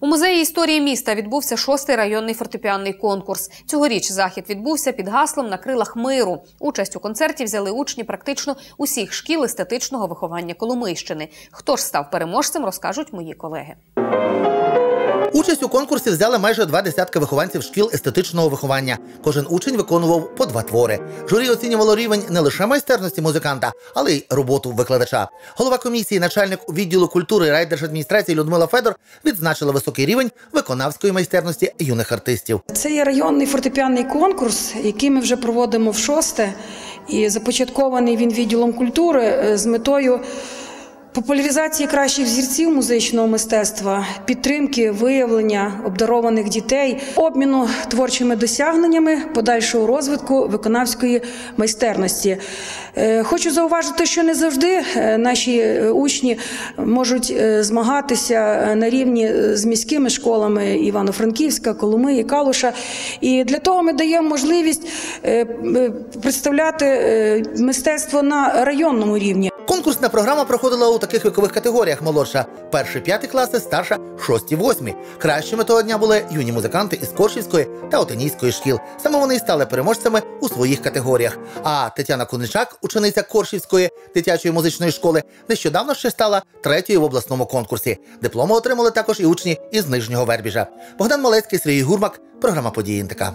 У музеї історії міста відбувся шостий районний фортепіанний конкурс. Цьогоріч захід відбувся під гаслом на крилах миру. Участь у концерті взяли учні практично усіх шкіл естетичного виховання Коломийщини. Хто ж став переможцем, розкажуть мої колеги. Участь у конкурсі взяли майже два десятки вихованців шкіл естетичного виховання. Кожен учень виконував по два твори. Журі оцінювало рівень не лише майстерності музиканта, але й роботу викладача. Голова комісії, начальник відділу культури райдержадміністрації Людмила Федор відзначила високий рівень виконавської майстерності юних артистів. Це є районний фортепіанний конкурс, який ми вже проводимо в шосте, і започаткований він відділом культури е, з метою. Популяризації кращих зірців музичного мистецтва, підтримки виявлення обдарованих дітей, обміну творчими досягненнями, подальшого розвитку виконавської майстерності. Е, Хочу зауважити, що не завжди е, наші е, учні можуть змагатися на рівні з міськими школами Івано-Франківська, Коломиї, Калуша. І для того ми даємо можливість представляти мистецтво на районному рівні. Конкурсна програма проходила у таких вікових категоріях: молодша перші п'яті класи, старша шості восьмі. Кращими того дня були юні музиканти із Коршівської та Отинійської шкіл. Саме вони й стали переможцями у своїх категоріях. А Тетяна Куничак, учениця Коршівської дитячої музичної школи, нещодавно ще стала третьою в обласному конкурсі. Дипломи отримали також і учні із нижнього Вербіжа. Богдан Малецький, Сергій Гурмак, програма події НТК.